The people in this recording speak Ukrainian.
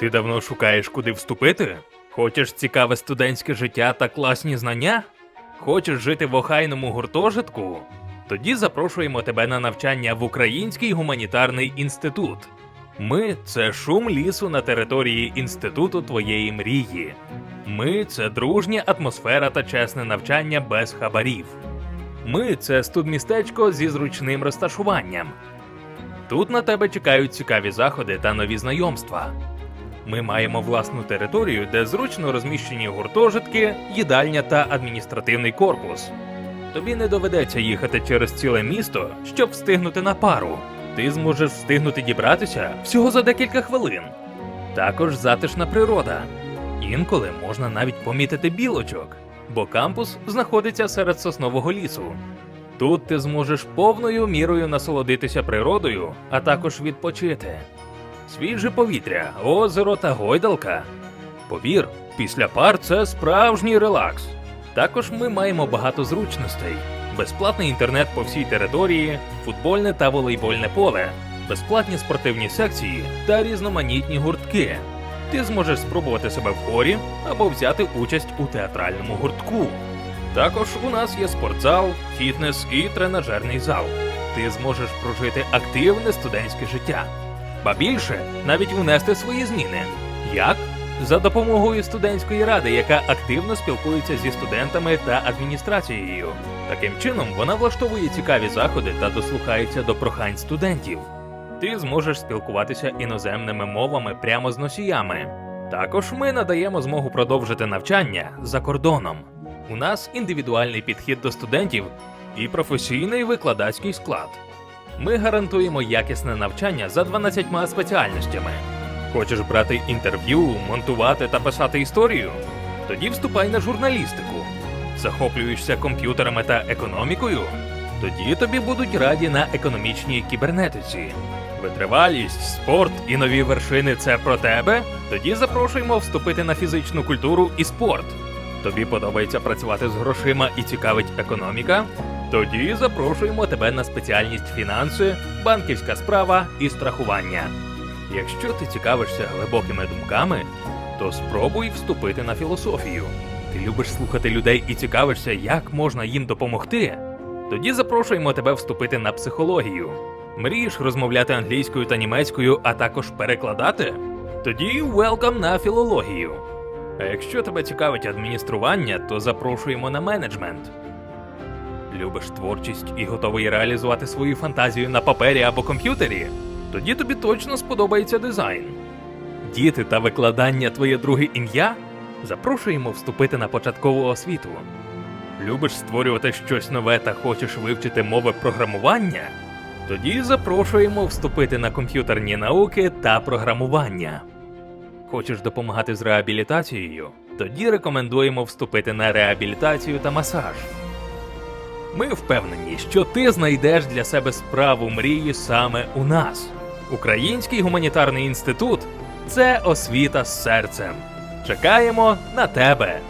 Ти давно шукаєш, куди вступити? Хочеш цікаве студентське життя та класні знання? Хочеш жити в охайному гуртожитку? Тоді запрошуємо тебе на навчання в Український гуманітарний інститут. Ми це шум лісу на території інституту твоєї мрії. Ми це дружня атмосфера та чесне навчання без хабарів. Ми це студмістечко зі зручним розташуванням. Тут на тебе чекають цікаві заходи та нові знайомства. Ми маємо власну територію, де зручно розміщені гуртожитки, їдальня та адміністративний корпус. Тобі не доведеться їхати через ціле місто, щоб встигнути на пару. Ти зможеш встигнути дібратися всього за декілька хвилин. Також затишна природа. Інколи можна навіть помітити білочок, бо кампус знаходиться серед соснового лісу. Тут ти зможеш повною мірою насолодитися природою, а також відпочити. Свіже повітря, озеро та гойдалка. Повір, після пар це справжній релакс. Також ми маємо багато зручностей: безплатний інтернет по всій території, футбольне та волейбольне поле, безплатні спортивні секції та різноманітні гуртки. Ти зможеш спробувати себе в хорі або взяти участь у театральному гуртку. Також у нас є спортзал, фітнес і тренажерний зал. Ти зможеш прожити активне студентське життя. Ба більше навіть внести свої зміни. Як? За допомогою студентської ради, яка активно спілкується зі студентами та адміністрацією. Таким чином, вона влаштовує цікаві заходи та дослухається до прохань студентів. Ти зможеш спілкуватися іноземними мовами прямо з носіями. Також ми надаємо змогу продовжити навчання за кордоном. У нас індивідуальний підхід до студентів і професійний викладацький склад. Ми гарантуємо якісне навчання за 12 спеціальностями. Хочеш брати інтерв'ю, монтувати та писати історію? Тоді вступай на журналістику. Захоплюєшся комп'ютерами та економікою? Тоді тобі будуть раді на економічній кібернетиці. Витривалість, спорт і нові вершини це про тебе? Тоді запрошуємо вступити на фізичну культуру і спорт. Тобі подобається працювати з грошима і цікавить економіка? Тоді запрошуємо тебе на спеціальність фінанси, банківська справа і страхування. Якщо ти цікавишся глибокими думками, то спробуй вступити на філософію. Ти любиш слухати людей і цікавишся, як можна їм допомогти. Тоді запрошуємо тебе вступити на психологію. Мрієш розмовляти англійською та німецькою, а також перекладати? Тоді welcome на філологію. А якщо тебе цікавить адміністрування, то запрошуємо на менеджмент. Любиш творчість і готовий реалізувати свою фантазію на папері або комп'ютері? Тоді тобі точно сподобається дизайн. Діти та викладання твоє друге ім'я? Запрошуємо вступити на початкову освіту. Любиш створювати щось нове та хочеш вивчити мови програмування? Тоді запрошуємо вступити на комп'ютерні науки та програмування. Хочеш допомагати з реабілітацією? Тоді рекомендуємо вступити на реабілітацію та масаж. Ми впевнені, що ти знайдеш для себе справу мрії саме у нас. Український гуманітарний інститут це освіта з серцем. Чекаємо на тебе.